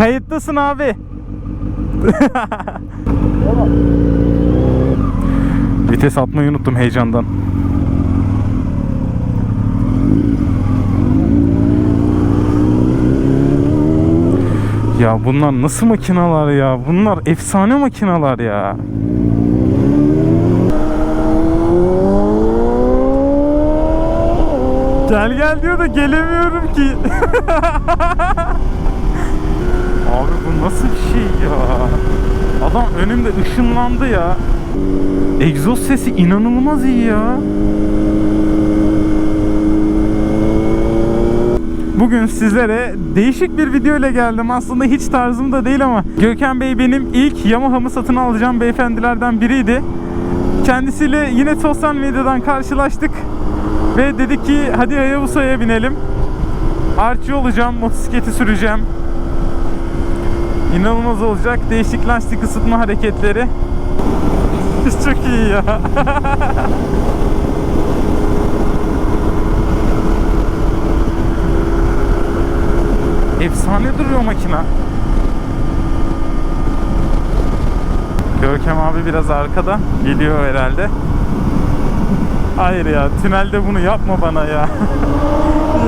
Kayıttasın abi. Vites atmayı unuttum heyecandan. Ya bunlar nasıl makinalar ya? Bunlar efsane makinalar ya. Gel gel diyor da gelemiyorum ki. Abi bu nasıl bir şey ya? Adam önümde ışınlandı ya. Egzoz sesi inanılmaz iyi ya. Bugün sizlere değişik bir video ile geldim. Aslında hiç tarzım da değil ama Gökhan Bey benim ilk Yamaha'mı satın alacağım beyefendilerden biriydi. Kendisiyle yine sosyal medyadan karşılaştık. Ve dedik ki hadi Hayabusa'ya binelim. Artçı olacağım, motosikleti süreceğim. İnanılmaz olacak. Değişik lastik ısıtma hareketleri. Çok iyi ya. Efsane duruyor makina. Görkem abi biraz arkada. Geliyor herhalde. Hayır ya tünelde bunu yapma bana ya.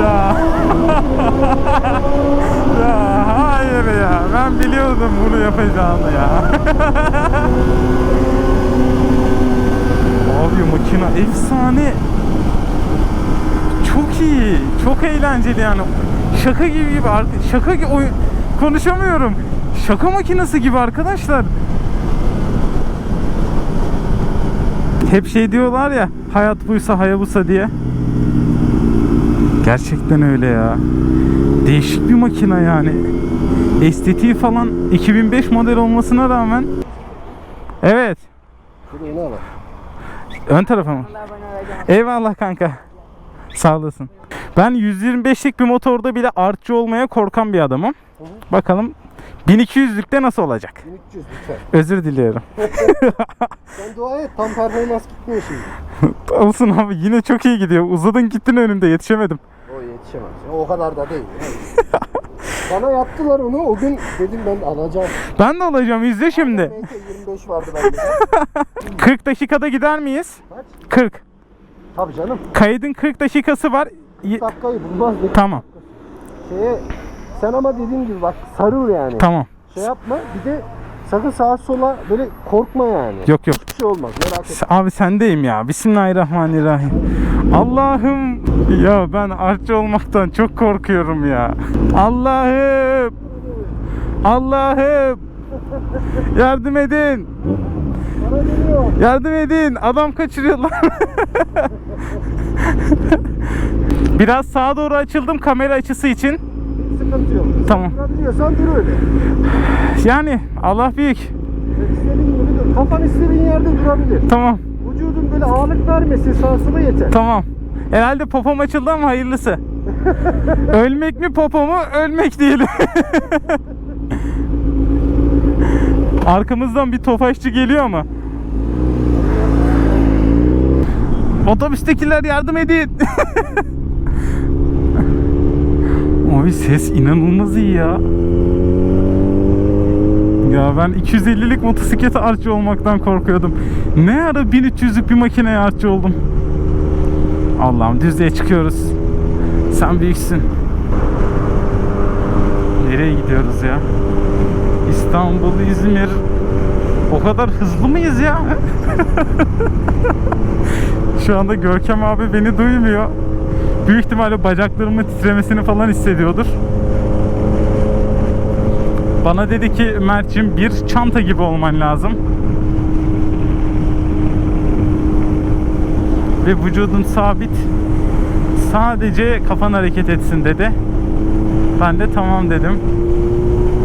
ya. ya hayır ya. Ben biliyordum bunu yapacağını ya. Abi makina efsane. Çok iyi. Çok eğlenceli yani. Şaka gibi gibi. ar- Şaka gibi oyun. Konuşamıyorum. Şaka makinesi gibi arkadaşlar. Hep şey diyorlar ya hayat buysa hayabusa diye. Gerçekten öyle ya. Değişik bir makina yani. Estetiği falan 2005 model olmasına rağmen. Evet. Ön tarafa mı? Eyvallah kanka. Sağ olasın. Ben 125'lik bir motorda bile artçı olmaya korkan bir adamım. Bakalım 1200'lükte nasıl olacak? 1300 lütfen. Özür diliyorum. Sen dua et tam performans gitmiyor şimdi. Olsun abi yine çok iyi gidiyor. Uzadın gittin önümde yetişemedim. O yetişemez. O kadar da değil. Bana yaptılar onu. O gün dedim ben alacağım. Ben de alacağım izle şimdi. MT 25 vardı bende. 40 dakikada gider miyiz? Kaç? 40. Tabii canım. Kaydın 40 dakikası var. Y- Dakikayı bulmaz. Ne? tamam. Şeye, sen ama dediğim gibi bak sarıl yani. Tamam. Şey yapma. Bir de sakın sağa sola böyle korkma yani. Yok yok. Hiçbir şey olmaz. Merak etme. Abi sendeyim ya. Bismillahirrahmanirrahim. Allah'ım ya ben artçı olmaktan çok korkuyorum ya. Allah'ım. Allah'ım. Yardım edin. Yardım edin. Adam kaçırıyorlar. Biraz sağa doğru açıldım kamera açısı için. Sıkıntı yok. Tamam. Durabiliyorsan dur öyle. Yani Allah büyük. İstediğin gibi dur. Kafan istediğin yerde durabilir. Tamam. Vücudun böyle ağırlık vermesin sağa sola yeter. Tamam. Herhalde popom açıldı ama hayırlısı. Ölmek mi popo mu? Ölmek değil. Arkamızdan bir tofaşçı geliyor ama. Otobüstekiler yardım edin. Abi ses inanılmaz iyi ya. Ya ben 250'lik motosiklete artçı olmaktan korkuyordum. Ne ara 1300'lük bir makineye artçı oldum. Allah'ım düzlüğe çıkıyoruz. Sen büyüksün. Nereye gidiyoruz ya? İstanbul, İzmir. O kadar hızlı mıyız ya? Şu anda Görkem abi beni duymuyor. Büyük ihtimalle bacaklarımın titremesini falan hissediyordur. Bana dedi ki Mert'cim bir çanta gibi olman lazım. Ve vücudun sabit. Sadece kafan hareket etsin dedi. Ben de tamam dedim.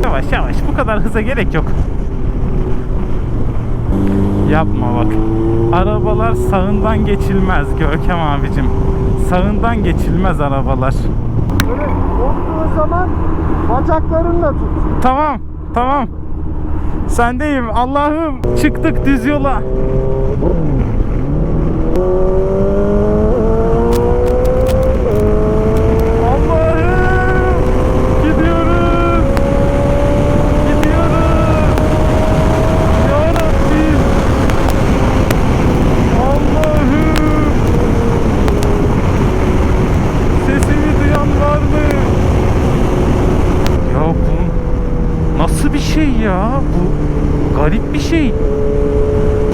Yavaş yavaş bu kadar hıza gerek yok. Yapma bak. Arabalar sağından geçilmez Görkem abicim. Sağından geçilmez arabalar. Olduğu zaman bacaklarınla tut. Tamam, tamam. Sendeyim. Allah'ım çıktık düz yola. Allah'ım gidiyoruz. nasıl bir şey ya? Bu garip bir şey.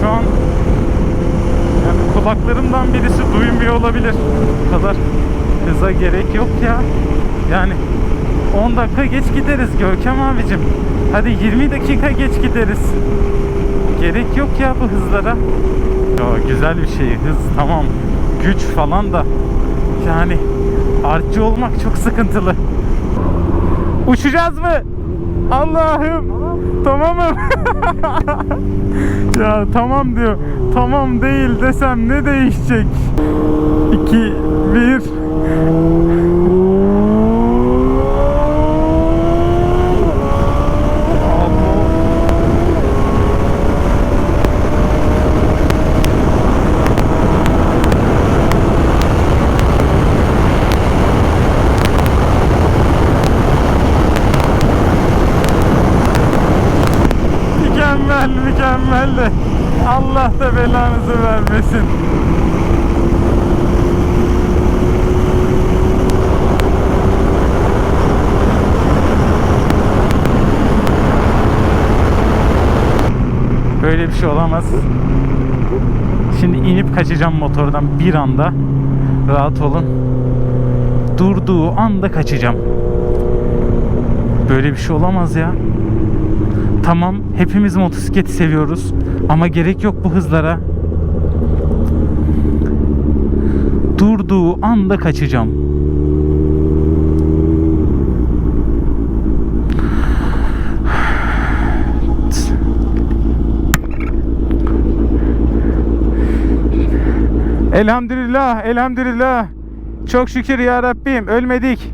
Şu an yani kulaklarımdan birisi duymuyor olabilir. Bu kadar hıza gerek yok ya. Yani 10 dakika geç gideriz Görkem abicim. Hadi 20 dakika geç gideriz. Gerek yok ya bu hızlara. Ya güzel bir şey hız tamam. Güç falan da yani artçı olmak çok sıkıntılı. Uçacağız mı? Allah'ım. Tamamım. ya tamam diyor. Tamam değil desem ne değişecek? 2 1 Allah da belanızı vermesin. Böyle bir şey olamaz. Şimdi inip kaçacağım motordan bir anda. Rahat olun. Durduğu anda kaçacağım. Böyle bir şey olamaz ya. Tamam hepimiz motosikleti seviyoruz ama gerek yok bu hızlara. Durduğu anda kaçacağım. Elhamdülillah, elhamdülillah. Çok şükür ya Rabbim ölmedik.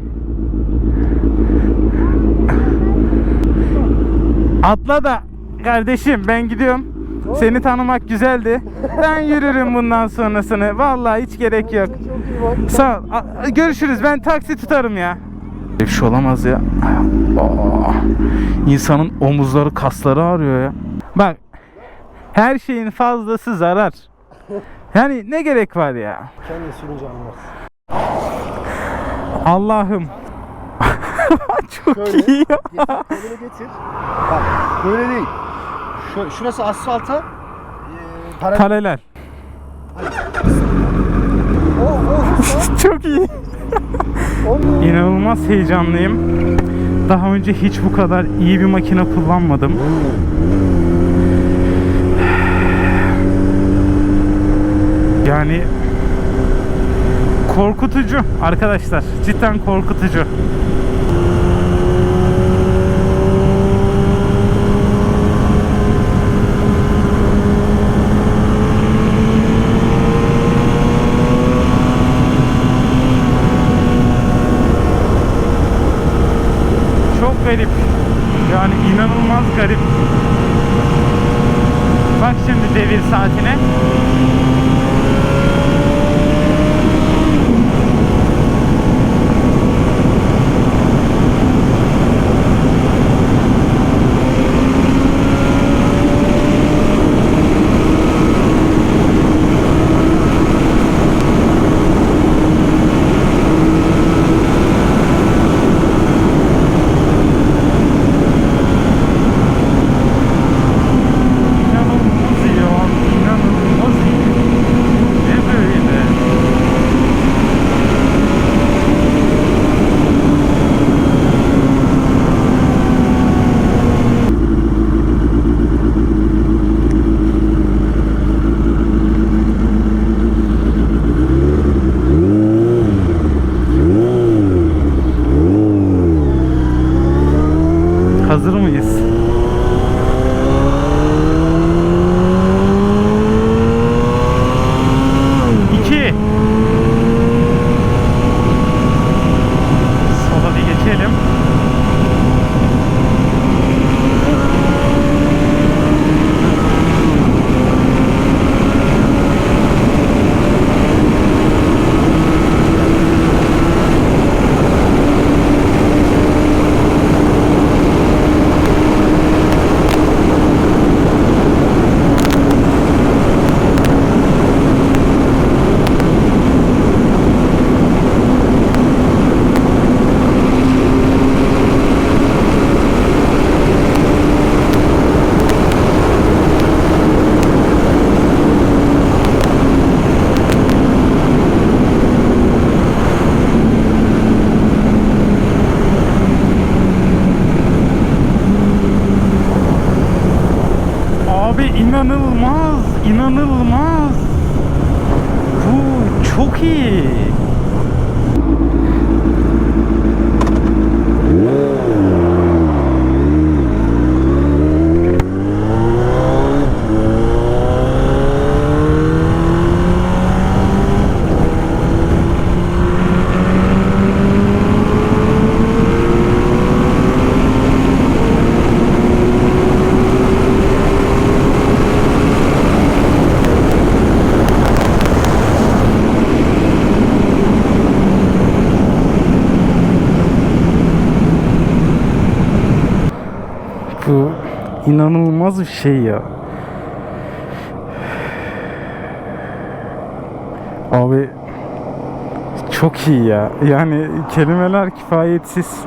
Atla da kardeşim ben gidiyorum. Seni tanımak güzeldi. Ben yürürüm bundan sonrasını. Vallahi hiç gerek yok. Sağ ol. A- Görüşürüz. Ben taksi tutarım ya. Bir şey olamaz ya. Aa, insanın omuzları, kasları ağrıyor ya. Bak. Her şeyin fazlası zarar. Yani ne gerek var ya? Kendi sürünce anlarsın. Allah'ım. Çok Şöyle. iyi. Getir, kolunu getir. Bak böyle değil. Şu, şurası asfalta. E, paralel. Paralel. O, o hızla. Çok iyi. İnanılmaz heyecanlıyım. Daha önce hiç bu kadar iyi bir makine kullanmadım. Yani korkutucu arkadaşlar. Cidden korkutucu. İnanılmaz bir şey ya. Abi çok iyi ya. Yani kelimeler kifayetsiz.